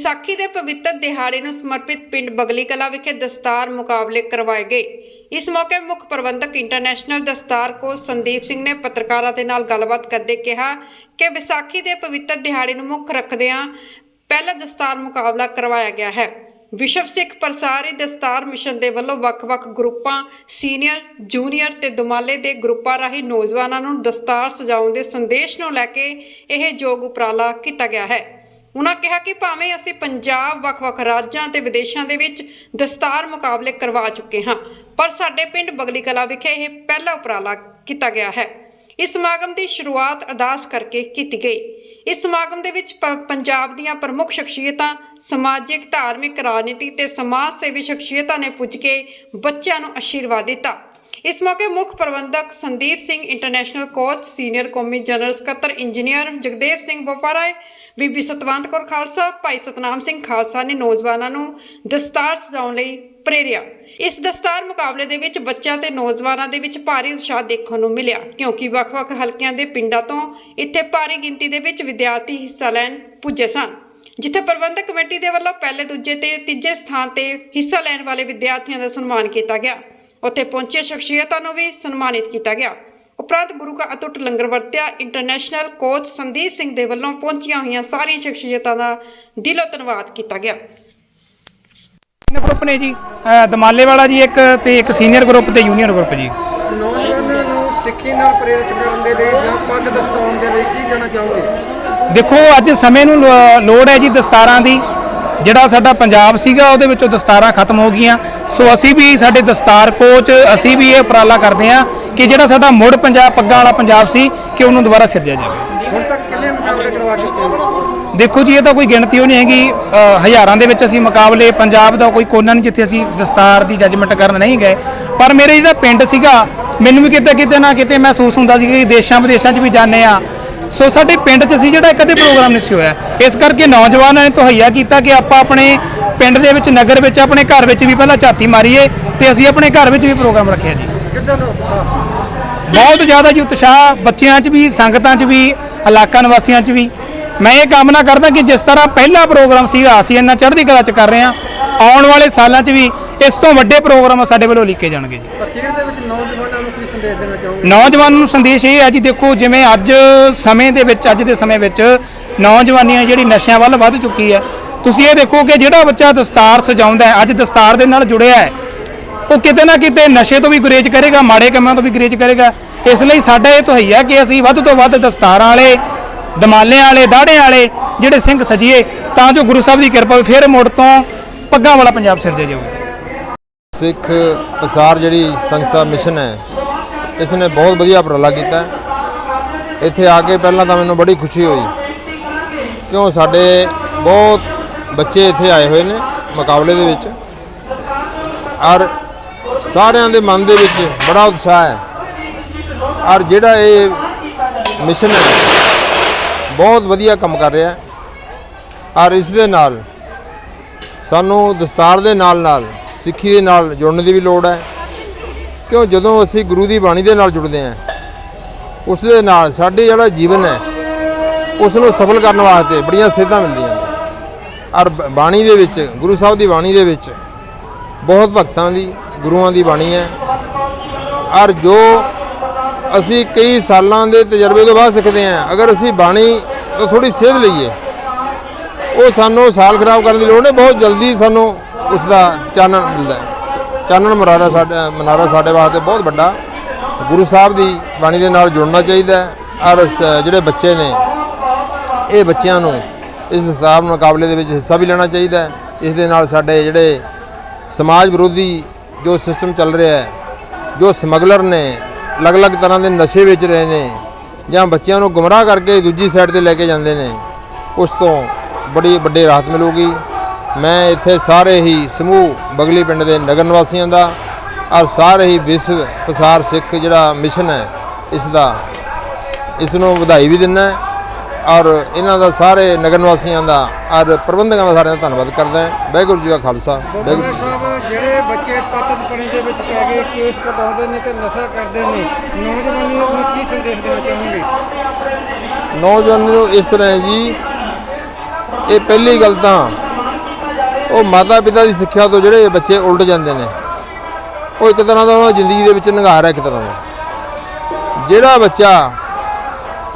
ਵਿਸਾਖੀ ਦੇ ਪਵਿੱਤਰ ਦਿਹਾੜੇ ਨੂੰ ਸਮਰਪਿਤ ਪਿੰਡ ਬਗਲੀ ਕਲਾ ਵਿਖੇ ਦਸਤਾਰ ਮੁਕਾਬਲੇ ਕਰਵਾਏ ਗਏ। ਇਸ ਮੌਕੇ ਮੁੱਖ ਪ੍ਰਬੰਧਕ ਇੰਟਰਨੈਸ਼ਨਲ ਦਸਤਾਰ ਕੋ ਸੰਦੀਪ ਸਿੰਘ ਨੇ ਪੱਤਰਕਾਰਾਂ ਦੇ ਨਾਲ ਗੱਲਬਾਤ ਕਰਦੇ ਕਿਹਾ ਕਿ ਵਿਸਾਖੀ ਦੇ ਪਵਿੱਤਰ ਦਿਹਾੜੇ ਨੂੰ ਮੁੱਖ ਰੱਖਦਿਆਂ ਪਹਿਲਾ ਦਸਤਾਰ ਮੁਕਾਬਲਾ ਕਰਵਾਇਆ ਗਿਆ ਹੈ। ਵਿਸ਼ਵ ਸਿੱਖ ਪ੍ਰਸਾਰੀ ਦਸਤਾਰ ਮਿਸ਼ਨ ਦੇ ਵੱਲੋਂ ਵੱਖ-ਵੱਖ ਗਰੁੱਪਾਂ, ਸੀਨੀਅਰ, ਜੂਨੀਅਰ ਤੇ ਦੁਮਾਲੇ ਦੇ ਗਰੁੱਪਾਂ ਰਾਹੀਂ ਨੌਜਵਾਨਾਂ ਨੂੰ ਦਸਤਾਰ ਸਜਾਉਣ ਦੇ ਸੰਦੇਸ਼ ਨੂੰ ਲੈ ਕੇ ਇਹ ਯੋਗ ਉਪਰਾਲਾ ਕੀਤਾ ਗਿਆ ਹੈ। ਉਹਨਾਂ ਕਿਹਾ ਕਿ ਭਾਵੇਂ ਅਸੀਂ ਪੰਜਾਬ ਵੱਖ-ਵੱਖ ਰਾਜਾਂ ਤੇ ਵਿਦੇਸ਼ਾਂ ਦੇ ਵਿੱਚ ਦਸਤਾਰ ਮੁਕਾਬਲੇ ਕਰਵਾ ਚੁੱਕੇ ਹਾਂ, ਪਰ ਸਾਡੇ ਪਿੰਡ ਬਗਲੀ ਕਲਾ ਵਿਖੇ ਇਹ ਪਹਿਲਾ ਉਪਰਾਲਾ ਕੀਤਾ ਗਿਆ ਹੈ। ਇਸ ਸਮਾਗਮ ਦੀ ਸ਼ੁਰੂਆਤ ਅਰਦਾਸ ਕਰਕੇ ਕੀਤੀ ਗਈ। ਇਸ ਸਮਾਗਮ ਦੇ ਵਿੱਚ ਪ- ਪੰਜਾਬ ਦੀਆਂ ਪ੍ਰਮੁੱਖ ਸ਼ਖਸੀਅਤਾਂ, ਸਮਾਜਿਕ, ਧਾਰਮਿਕ ਰਾਜਨੀਤਿਕ ਤੇ ਸਮਾਜ ਸੇਵੀ ਸ਼ਖਸੀਅਤਾਂ ਨੇ ਪੁੱਜ ਕੇ ਬੱਚਿਆਂ ਨੂੰ ਆਸ਼ੀਰਵਾਦ ਦਿੱਤਾ। ਇਸ ਮੌਕੇ ਮੁੱਖ ਪ੍ਰਬੰਧਕ Sandeep Singh, international coach, senior ਕੌਮੀ ਜਨਰਲ ਸਕੱਤਰ ਇੰਜੀਨੀਅਰ ਜਗਦੇਵ ਸਿੰਘ ਬੋਪਾਰਾਏ ਬੀਬੀ ਸਤਵੰਤ ਕੌਰ ਖਾਲਸਾ, ਭਾਈ ਸਤਨਾਮ ਸਿੰਘ ਖਾਲਸਾ ਨੇ ਨੌਜਵਾਨਾਂ ਨੂੰ ਦਸਤਾਰ ਸਜਾਉਣ ਲਈ ਪ੍ਰੇਰਿਆ। ਇਸ ਦਸਤਾਰ ਮੁਕਾਬਲੇ ਦੇ ਵਿੱਚ ਬੱਚਿਆਂ ਤੇ ਨੌਜਵਾਨਾਂ ਦੇ ਵਿੱਚ ਭਾਰੀ ਉਤਸ਼ਾਹ ਦੇਖਣ ਨੂੰ ਮਿਲਿਆ, ਕਿਉਂਕਿ ਵੱਖ-ਵੱਖ ਹਲਕਿਆਂ ਦੇ ਪਿੰਡਾਂ ਤੋਂ ਇੱਥੇ ਭਾਰੀ ਗਿਣਤੀ ਦੇ ਵਿੱਚ ਵਿਦਿਆਰਥੀ ਹਿੱਸਾ ਲੈਣ ਪੁੱਜੇ ਸਨ, ਜਿੱਥੇ ਪ੍ਰਬੰਧਕ ਕਮੇਟੀ ਦੇ ਵੱਲੋਂ ਪਹਿਲੇ, ਦੂਜੇ ਤੇ ਤੀਜੇ ਸਥਾਨ ਤੇ ਹਿੱਸਾ ਲੈਣ ਵਾਲੇ ਵਿਦਿਆਰਥੀਆਂ ਦਾ ਸਨਮਾਨ ਕੀਤਾ ਗਿਆ। ਉੱਥੇ ਪਹੁੰਚੇ ਸ਼ਖਸੀਅਤਾਂ ਨੂੰ ਵੀ ਸਨਮਾਨਿਤ ਕੀਤਾ ਗਿਆ। ਉਪਰੰਤ ਗੁਰੂ ਕਾ ਅਟੁੱਟ ਲੰਗਰ ਵਰਤਿਆ ਇੰਟਰਨੈਸ਼ਨਲ ਕੋਚ ਸੰਦੀਪ ਸਿੰਘ ਦੇ ਵੱਲੋਂ ਪਹੁੰਚੀਆਂ ਹੋਈਆਂ ਸਾਰੀਆਂ ਸ਼ਖਸੀਅਤਾਂ ਦਾ ਦਿਲੋਂ ਧੰਨਵਾਦ ਕੀਤਾ ਗਿਆ। ਗਰੁੱਪ ਨੇ ਜੀ ਦਮਾਲੇ ਵਾਲਾ ਜੀ ਇੱਕ ਤੇ ਇੱਕ ਸੀਨੀਅਰ ਗਰੁੱਪ ਤੇ ਜੂਨੀਅਰ ਗਰੁੱਪ ਜੀ। ਨੌਜਵਾਨਾਂ ਨੂੰ ਸਿੱਖੀ ਨਾਲ ਪ੍ਰੇਰਿਤ ਕਰਨ ਦੇ ਲਈ ਜਾਂ ਪੱਗ ਦਸਤਾਉਣ ਦੇ ਲਈ ਕੀ ਕਹਿਣਾ ਚਾਹੋਗੇ? ਦੇਖੋ ਅੱਜ ਸਮੇਂ ਨੂੰ ਲੋੜ ਹੈ ਜੀ ਦਸਤਾਰਾਂ ਦੀ। ਜਿਹੜਾ ਸਾਡਾ ਪੰਜਾਬ ਸੀਗਾ ਉਹਦੇ ਵਿੱਚੋਂ ਦਸਤਾਰਾਂ ਖਤਮ ਹੋ ਗਈਆਂ। ਸੋ ਅਸੀਂ ਵੀ ਸਾਡੇ ਦਸਤਾਰ ਕੋਚ ਅਸੀਂ ਵੀ ਇਹ ਉਪਰਾਲਾ ਕਰਦੇ ਹਾਂ। ਕਿ ਜਿਹੜਾ ਸਾਡਾ ਮੁੜ ਪੰਜਾਬ ਪੱਗਾਂ ਵਾਲਾ ਪੰਜਾਬ ਸੀ ਕਿ ਉਹਨੂੰ ਦੁਬਾਰਾ ਸਿਰਜਿਆ ਜਾਵੇ। ਹੁਣ ਤੱਕ ਕਿੰਨੇ ਮੁਕਾਬਲੇ ਕਰਵਾ ਚੁੱਕੇ ਦੇਖੋ ਜੀ ਇਹ ਤਾਂ ਕੋਈ ਗਿਣਤੀ ਉਹ ਨਹੀਂ ਹੈਗੀ। ਹਜ਼ਾਰਾਂ ਦੇ ਵਿੱਚ ਅਸੀਂ ਮੁਕਾਬਲੇ ਪੰਜਾਬ ਦਾ ਕੋਈ ਕੋਨਾ ਨਹੀਂ ਜਿੱਥੇ ਅਸੀਂ ਦਸਤਾਰ ਦੀ ਜੱਜਮੈਂਟ ਕਰਨ ਨਹੀਂ ਗਏ। ਪਰ ਮੇਰੇ ਜਿਹੜਾ ਪਿੰਡ ਸੀਗਾ ਮੈਨੂੰ ਵੀ ਕਿਤੇ ਕਿਤੇ ਨਾ ਕਿਤੇ ਮਹਿਸੂਸ ਹੁੰਦਾ ਸੀ ਕਿ ਦੇਸ਼ਾਂ ਵਿਦੇਸ਼ਾਂ 'ਚ ਵੀ ਜਾਂਦੇ ਆ ਸੋ ਸਾਡੇ ਪਿੰਡ 'ਚ ਸੀ ਜਿਹੜਾ ਕਦੇ ਪ੍ਰੋਗਰਾਮ ਨਹੀਂ ਸੀ ਹੋਇਆ। ਇਸ ਕਰਕੇ ਨੌਜਵਾਨਾਂ ਨੇ ਤਹਈਆ ਕੀਤਾ ਕਿ ਆਪਾਂ ਆਪਣੇ ਪਿੰਡ ਦੇ ਵਿੱਚ ਨਗਰ ਵਿੱਚ ਆਪਣੇ ਘਰ ਵਿੱਚ ਵੀ ਪਹਿਲਾਂ ਝਾਤੀ ਮਾਰੀਏ ਤੇ ਅਸੀਂ ਆਪਣੇ ਘਰ ਵਿੱਚ ਵੀ ਪ੍ਰੋਗਰਾਮ ਰੱਖਿਆ ਜੀ? ਬਹੁਤ ਜ਼ਿਆਦਾ ਜੀ ਉਤਸ਼ਾਹ ਬੱਚਿਆਂ 'ਚ ਵੀ, ਸੰਗਤਾਂ 'ਚ ਵੀ, ਇਲਾਕਾ ਨਿਵਾਸੀਆਂ 'ਚ ਵੀ। ਮੈਂ ਇਹ ਕਾਮਨਾ ਕਰਦਾ ਕਿ ਜਿਸ ਤਰ੍ਹਾਂ ਪਹਿਲਾ ਪ੍ਰੋਗਰਾਮ ਸੀਗਾ, ਅਸੀਂ ਇੰਨਾ ਚੜ੍ਹਦੀ ਕਲਾ 'ਚ ਕਰ ਰਹੇ ਹਾਂ, ਆਉਣ ਵਾਲੇ ਸਾਲਾਂ 'ਚ ਵੀ ਇਸ ਤੋਂ ਵੱਡੇ ਪ੍ਰੋਗਰਾਮ ਸਾਡੇ ਵੱਲੋਂ ਲਿਖੇ ਜਾਣਗੇ ਜੀ। ਅਖੀਰ ਦੇ ਵਿੱਚ ਨੌਜਵਾਨਾਂ ਨੂੰ ਕੀ ਸੰਦੇਸ਼ ਦੇਣਾ ਚਾਹੋਗੇ ਨੌਜਵਾਨਾਂ ਨੂੰ ਸੰਦੇਸ਼ ਇਹ ਹੈ ਜੀ, ਦੇਖੋ ਜਿਵੇਂ ਅੱਜ ਸਮੇਂ ਦੇ ਵਿੱਚ, ਅੱਜ ਦੇ ਸਮੇਂ ਵਿੱਚ ਨੌਜਵਾਨੀਆਂ ਜਿਹੜੀ ਨਸ਼ਿਆਂ ਵੱਲ ਵੱਧ ਚੁੱਕੀ ਹੈ। ਤੁਸੀਂ ਇਹ ਦੇਖੋ ਕਿ ਜਿਹੜਾ ਬੱਚਾ ਦਸਤਾਰ ਸਜਾਉਂਦਾ ਹੈ, ਅੱਜ ਦਸਤਾਰ ਦੇ ਨਾਲ ਜੁੜਿਆ ਹੈ ਉਹ ਕਿਤੇ ਨਾ ਕਿਤੇ ਨਸ਼ੇ ਤੋਂ ਵੀ ਗੁਰੇਜ਼ ਕਰੇਗਾ, ਮਾੜੇ ਕੰਮਾਂ ਤੋਂ ਵੀ ਗੁਰੇਜ਼ ਕਰੇਗਾ। ਇਸ ਲਈ ਸਾਡਾ ਇਹ ਤਹਈਆ ਕਿ ਅਸੀਂ ਵੱਧ ਤੋਂ ਵੱਧ ਦਸਤਾਰਾਂ ਵਾਲੇ, ਦਮਾਲਿਆਂ ਵਾਲੇ, ਦਾੜਿਆਂ ਵਾਲੇ ਜਿਹੜੇ ਸਿੰਘ ਸਜੀਏ, ਤਾਂ ਜੋ ਗੁਰੂ ਸਾਹਿਬ ਦੀ ਕਿਰਪਾ ਹੋਵੇ, ਫਿਰ ਮੁੜ ਤੋਂ ਪੱਗਾਂ ਵਾਲਾ ਪੰਜਾਬ ਸਿਰਜਿਆ ਜਾਊਗਾ ਸਿੱਖ ਪ੍ਰਸਾਰ ਜਿਹੜੀ ਸੰਸਥਾ ਮਿਸ਼ਨ ਹੈ, ਇਸ ਨੇ ਬਹੁਤ ਵਧੀਆ ਉਪਰਾਲਾ ਕੀਤਾ। ਇੱਥੇ ਆ ਕੇ ਪਹਿਲਾਂ ਤਾਂ ਮੈਨੂੰ ਬੜੀ ਖੁਸ਼ੀ ਹੋਈ, ਕਿਉਂ ਸਾਡੇ ਬਹੁਤ ਬੱਚੇ ਇੱਥੇ ਆਏ ਹੋਏ ਨੇ ਮੁਕਾਬਲੇ ਦੇ ਵਿੱਚ। ਔਰ ਸਾਰਿਆਂ ਦੇ ਮਨ ਦੇ ਵਿੱਚ ਬੜਾ ਉਤਸ਼ਾਹ ਹੈ। ਔਰ ਜਿਹੜਾ ਇਹ ਮਿਸ਼ਨ ਹੈ, ਬਹੁਤ ਵਧੀਆ ਕੰਮ ਕਰ ਰਿਹਾ ਹੈ। ਔਰ ਇਸ ਦੇ ਨਾਲ ਸਾਨੂੰ ਦਸਤਾਰ ਦੇ ਨਾਲ ਨਾਲ ਸਿੱਖੀ ਦੇ ਨਾਲ ਜੁੜਨ ਦੀ ਵੀ ਲੋੜ ਹੈ। ਕਿਉਂ? ਜਦੋਂ ਅਸੀਂ ਗੁਰੂ ਦੀ ਬਾਣੀ ਦੇ ਨਾਲ ਜੁੜਦੇ ਹਾਂ, ਉਸ ਦੇ ਨਾਲ ਸਾਡੇ ਜਿਹੜਾ ਜੀਵਨ ਹੈ ਉਸ ਨੂੰ ਸਫਲ ਕਰਨ ਵਾਸਤੇ ਬੜੀਆਂ ਸੇਧਾਂ ਮਿਲਦੀਆਂ ਨੇ। ਔਰ ਬਾਣੀ ਦੇ ਵਿੱਚ, ਗੁਰੂ ਸਾਹਿਬ ਦੀ ਬਾਣੀ ਦੇ ਵਿੱਚ ਬਹੁਤ ਭਗਤਾਂ ਦੀ ਗੁਰੂਆਂ ਦੀ ਬਾਣੀ ਹੈ। ਔਰ ਜੋ ਅਸੀਂ ਕਈ ਸਾਲਾਂ ਦੇ ਤਜਰਬੇ ਤੋਂ ਬਾਅਦ ਸਿੱਖਦੇ ਹਾਂ, ਅਗਰ ਅਸੀਂ ਬਾਣੀ ਤੋਂ ਥੋੜੀ ਸੇਧ ਲਈਏ, ਉਹ ਸਾਨੂੰ ਸਾਲ ਖਰਾਬ ਕਰਨ ਦੀ ਲੋੜ ਨਹੀਂ, ਬਹੁਤ ਜਲਦੀ ਸਾਨੂੰ ਉਸ ਦਾ ਚਾਨਣ ਮਿਲਦਾ ਚਾਨਣ ਮਨਾਰਾ ਸਾਡਾ, ਮਨਾਰਾ ਸਾਡੇ ਵਾਸਤੇ ਬਹੁਤ ਵੱਡਾ, ਗੁਰੂ ਸਾਹਿਬ ਦੀ ਬਾਣੀ ਦੇ ਨਾਲ ਜੁੜਨਾ ਚਾਹੀਦਾ ਔਰ ਸ- ਜਿਹੜੇ ਬੱਚੇ ਨੇ, ਇਹ ਬੱਚਿਆਂ ਨੂੰ ਇਸ ਦਸਤਾਰ ਮੁਕਾਬਲੇ ਦੇ ਵਿੱਚ ਹਿੱਸਾ ਵੀ ਲੈਣਾ ਚਾਹੀਦਾ ਇਸ ਦੇ ਨਾਲ ਸਾਡੇ ਜਿਹੜੇ ਸਮਾਜ ਵਿਰੋਧੀ ਜੋ ਸਿਸਟਮ ਚੱਲ ਰਿਹਾ ਹੈ, ਜੋ ਸਮਗਲਰ ਨੇ, ਅਲੱਗ-ਅਲੱਗ ਤਰ੍ਹਾਂ ਦੇ ਨਸ਼ੇ ਵੇਚ ਰਹੇ ਨੇ, ਜਾਂ ਬੱਚਿਆਂ ਨੂੰ ਗੁੰਮਰਾਹ ਕਰਕੇ ਦੂਜੀ ਸਾਈਡ ਤੇ ਲੈ ਕੇ ਜਾਂਦੇ ਨੇ, ਉਸ ਤੋਂ ਬੜੀ ਵੱਡੀ ਰਾਹਤ ਮਿਲੂਗੀ। ਮੈਂ ਇੱਥੇ ਸਾਰੇ ਹੀ ਸਮੂਹ ਬਗਲੀ ਪਿੰਡ ਦੇ ਨਗਰ ਨਿਵਾਸੀਆਂ ਦਾ, ਔਰ ਸਾਰੇ ਹੀ ਵਿਸ਼ਵ ਪ੍ਰਸਾਰ ਸਿੱਖ ਜਿਹੜਾ ਮਿਸ਼ਨ ਹੈ, ਇਸ ਦਾ, ਇਸ ਨੂੰ ਵਧਾਈ ਵੀ ਦਿੰਦਾ ਔਰ ਇਹਨਾਂ ਦਾ ਸਾਰੇ ਨਗਰ ਨਿਵਾਸੀਆਂ ਦਾ, ਔਰ ਪ੍ਰਬੰਧਕਾਂ ਦਾ ਸਾਰਿਆਂ ਦਾ ਧੰਨਵਾਦ ਕਰਦਾ ਹਾਂ। ਵਾਹਿਗੁਰੂ ਜੀ ਕਾ ਖਾਲਸਾ, ਵਾਹਿਗੁਰੂ ਜੀ ਜਿਹੜੇ ਬੱਚੇ ਪਤਤ ਪਣੀ ਦੇ ਵਿੱਚ ਪੈ ਗਏ, ਕੇਸ ਕਟਾਉਂਦੇ ਨੇ ਤੇ ਨਸ਼ਾ ਕਰਦੇ ਨੇ। ਨੌਜਵਾਨੀ ਨੂੰ ਕੀ ਸੰਦੇਸ਼ ਦੇਣਾ ਚਾਹੋਗੇ? ਨੌਜਵਾਨ ਨੂੰ ਇਸ ਤਰ੍ਹਾਂ ਹੈ ਜੀ, ਇਹ ਪਹਿਲੀ ਗੱਲ ਤਾਂ ਉਹ ਮਾਤਾ ਪਿਤਾ ਦੀ ਸਿੱਖਿਆ ਤੋਂ ਜਿਹੜੇ ਬੱਚੇ ਉਲਟ ਜਾਂਦੇ ਨੇ, ਉਹ ਇੱਕ ਤਰ੍ਹਾਂ ਦਾ ਉਹਨਾਂ ਜ਼ਿੰਦਗੀ ਦੇ ਵਿੱਚ ਨਿਗਾਰ ਹੈ ਇੱਕ ਤਰ੍ਹਾਂ ਦਾ। ਜਿਹੜਾ ਬੱਚਾ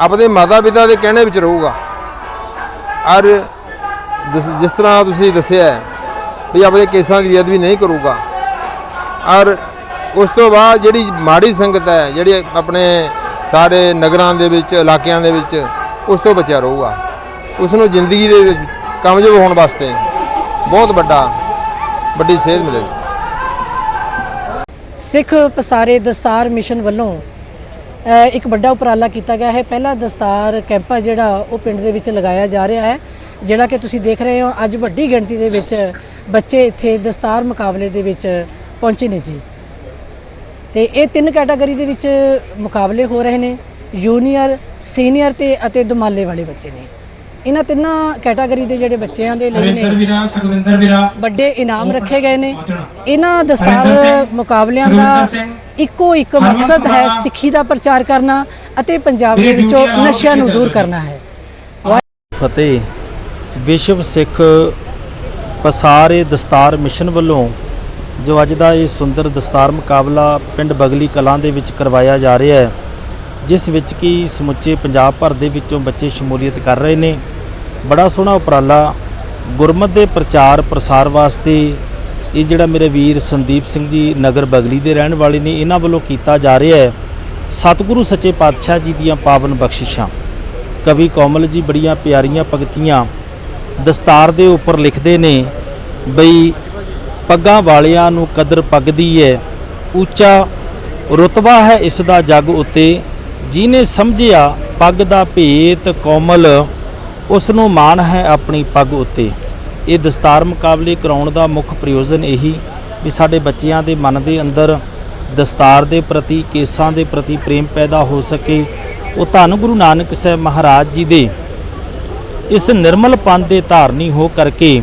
ਆਪਣੇ ਮਾਤਾ ਪਿਤਾ ਦੇ ਕਹਿਣੇ ਵਿੱਚ ਰਹੂਗਾ, ਔਰ ਜਿਸ ਜਿਸ ਤਰ੍ਹਾਂ ਤੁਸੀਂ ਦੱਸਿਆ ਵੀ ਆਪਣੇ ਕੇਸਾਂ ਦੀ ਬੇਅਦਬੀ ਨਹੀਂ ਕਰੂਗਾ। ਔਰ ਉਸ ਤੋਂ ਬਾਅਦ ਜਿਹੜੀ ਮਾੜੀ ਸੰਗਤ ਹੈ, ਜਿਹੜੀ ਆਪਣੇ ਸਾਰੇ ਨਗਰਾਂ ਦੇ ਵਿੱਚ, ਇਲਾਕਿਆਂ ਦੇ ਵਿੱਚ, ਉਸ ਤੋਂ ਬਚਿਆ ਰਹੂਗਾ। ਉਸ ਨੂੰ ਜ਼ਿੰਦਗੀ ਦੇ ਵਿੱਚ ਕਾਮਯਾਬ ਹੋਣ ਵਾਸਤੇ ਬਹੁਤ ਵੱਡਾ, ਵੱਡੀ ਸੇਧ ਮਿਲੇਗੀ। ਸਿੱਖ ਪਸਾਰੇ ਦਸਤਾਰ ਮਿਸ਼ਨ ਵੱਲੋਂ ਇੱਕ ਵੱਡਾ ਉਪਰਾਲਾ ਕੀਤਾ ਗਿਆ ਹੈ। ਪਹਿਲਾ ਦਸਤਾਰ ਕੈਂਪ ਹੈ ਜਿਹੜਾ ਉਹ ਪਿੰਡ ਦੇ ਵਿੱਚ ਲਗਾਇਆ ਜਾ ਰਿਹਾ ਹੈ। ਜਿਹੜਾ ਕਿ ਤੁਸੀਂ ਦੇਖ ਰਹੇ ਹੋ ਅੱਜ ਵੱਡੀ ਗਿਣਤੀ ਦੇ ਵਿੱਚ ਬੱਚੇ ਇੱਥੇ ਦਸਤਾਰ ਮੁਕਾਬਲੇ ਦੇ ਵਿੱਚ ਪਹੁੰਚੇ ਨੇ ਜੀ। ਤੇ ਇਹ ਤਿੰਨ ਕੈਟਾਗਰੀ ਦੇ ਵਿੱਚ ਮੁਕਾਬਲੇ ਹੋ ਰਹੇ ਨੇ ਜੂਨੀਅਰ ਸੀਨੀਅਰ ਤੇ ਅਤੇ ਦੁਮਾਲੇ ਵਾਲੇ ਬੱਚੇ ਨੇ। ਇਹਨਾਂ ਤਿੰਨਾਂ ਕੈਟਾਗਰੀ ਦੇ ਜਿਹੜੇ ਬੱਚਿਆਂ ਦੇ ਲਈ ਨੇ ਵੀਰਾ ਸੁਖਵਿੰਦਰ ਵੀਰਾ। ਵੱਡੇ ਇਨਾਮ ਰੱਖੇ ਗਏ ਨੇ। ਇਹਨਾਂ ਦਸਤਾਰ ਮੁਕਾਬਲਿਆਂ ਦਾ ਇੱਕੋ ਇੱਕ ਮਕਸਦ ਹੈ ਸਿੱਖੀ ਦਾ ਪ੍ਰਚਾਰ ਕਰਨਾ ਅਤੇ ਪੰਜਾਬ ਦੇ ਵਿੱਚੋਂ ਨਸ਼ਿਆਂ ਨੂੰ ਦੂਰ ਕਰਨਾ ਹੈ। ਫਤਿਹ। ਵਿਸ਼ਵ ਸਿੱਖ ਪਸਾਰੇ ਦਸਤਾਰ ਮਿਸ਼ਨ ਵੱਲੋਂ ਜੋ ਅੱਜ ਦਾ ਇਹ ਸੁੰਦਰ ਦਸਤਾਰ ਮੁਕਾਬਲਾ ਪਿੰਡ ਬਗਲੀ ਕਲਾਂ ਦੇ ਵਿੱਚ ਕਰਵਾਇਆ ਜਾ ਰਿਹਾ ਹੈ, ਜਿਸ ਵਿੱਚ ਕਿ ਸਮੁੱਚੇ ਪੰਜਾਬ ਭਰ ਦੇ ਵਿੱਚੋਂ ਬੱਚੇ ਸ਼ਮੂਲੀਅਤ ਕਰ ਰਹੇ ਨੇ। ਬੜਾ ਸੋਹਣਾ ਉਪਰਾਲਾ ਗੁਰਮਤ ਦੇ ਪ੍ਰਚਾਰ ਪ੍ਰਸਾਰ ਵਾਸਤੇ ਇਹ ਜਿਹੜਾ ਮੇਰੇ ਵੀਰ ਸੰਦੀਪ ਸਿੰਘ ਜੀ ਨਗਰ ਬਗਲੀ ਦੇ ਰਹਿਣ ਵਾਲੇ ਨੇ, ਇਹਨਾਂ ਵੱਲੋਂ ਕੀਤਾ ਜਾ ਰਿਹਾ ਹੈ। ਸਤਿਗੁਰੂ ਸੱਚੇ ਪਾਤਸ਼ਾਹ ਜੀ ਦੀਆਂ ਪਾਵਨ ਬਖਸ਼ਿਸ਼ਾਂ। ਕਵੀ ਕੋਮਲ ਜੀ ਬੜੀਆਂ ਪਿਆਰੀਆਂ ਭਗਤੀਆਂ ਦਸਤਾਰ ਦੇ ਉੱਪਰ ਲਿਖਦੇ ਨੇ ਬਈ ਪੱਗਾਂ ਵਾਲਿਆਂ ਨੂੰ ਕਦਰ ਪੱਗਦੀ ਹੈ ਉੱਚਾ ਰੁਤਬਾ ਹੈ ਇਸ ਦਾ ਜੱਗ ਉੱਤੇ। ਜਿਨੇ ਸਮਝਿਆ ਪੱਗ ਦਾ ਭੇਤ ਕੋਮਲ ਉਸ ਨੂੰ ਮਾਣ ਹੈ ਆਪਣੀ ਪੱਗ ਉੱਤੇ। ਇਹ ਦਸਤਾਰ ਮੁਕਾਬਲੇ ਕਰਾਉਣ ਦਾ ਮੁੱਖ ਪ੍ਰਯੋਜਨ ਇਹੀ ਵੀ ਸਾਡੇ ਬੱਚਿਆਂ ਦੇ ਮਨ ਦੇ ਅੰਦਰ ਦਸਤਾਰ ਦੇ ਪ੍ਰਤੀ, ਕੇਸਾਂ ਦੇ ਪ੍ਰਤੀ ਪ੍ਰੇਮ ਪੈਦਾ ਹੋ ਸਕੇ। ਉਹ ਧੰਨ ਗੁਰੂ ਨਾਨਕ ਸਾਹਿਬ ਮਹਾਰਾਜ ਜੀ ਦੇ ਇਸ ਨਿਰਮਲ ਪੰਥ ਦੇ ਧਾਰਨੀ ਹੋ ਕਰਕੇ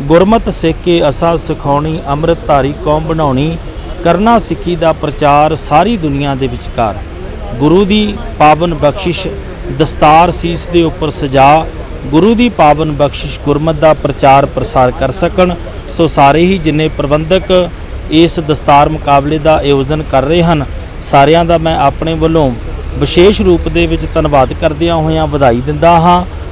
ਗੁਰਮਤ ਸਿੱਖ ਕੇ ਅਸਾ ਸਿਖਾਉਣੀ, ਅੰਮ੍ਰਿਤਧਾਰੀ ਕੌਮ ਬਣਾਉਣੀ, ਕਰਨਾ ਸਿੱਖੀ ਦਾ ਪ੍ਰਚਾਰ ਸਾਰੀ ਦੁਨੀਆ ਦੇ ਵਿਚਕਾਰ। ਗੁਰੂ ਦੀ ਪਾਵਨ ਬਖਸ਼ਿਸ਼ ਦਸਤਾਰ ਸੀਸ ਦੇ ਉੱਪਰ ਸਜਾ, ਗੁਰੂ ਦੀ ਪਾਵਨ ਬਖਸ਼ਿਸ਼ ਗੁਰਮਤ ਦਾ ਪ੍ਰਚਾਰ ਪ੍ਰਸਾਰ ਕਰ ਸਕਣ, ਸੋ ਸਾਰੇ ਹੀ ਜਿੰਨੇ ਪ੍ਰਬੰਧਕ ਇਸ ਦਸਤਾਰ ਮੁਕਾਬਲੇ ਦਾ ਆਯੋਜਨ ਕਰ ਰਹੇ ਹਨ, ਸਾਰਿਆਂ ਦਾ ਮੈਂ ਆਪਣੇ ਵੱਲੋਂ ਵਿਸ਼ੇਸ਼ ਰੂਪ ਦੇ ਵਿੱਚ ਧੰਨਵਾਦ ਕਰਦਿਆਂ ਹੋਇਆਂ ਵਧਾਈ ਦਿੰਦਾ ਹਾਂ।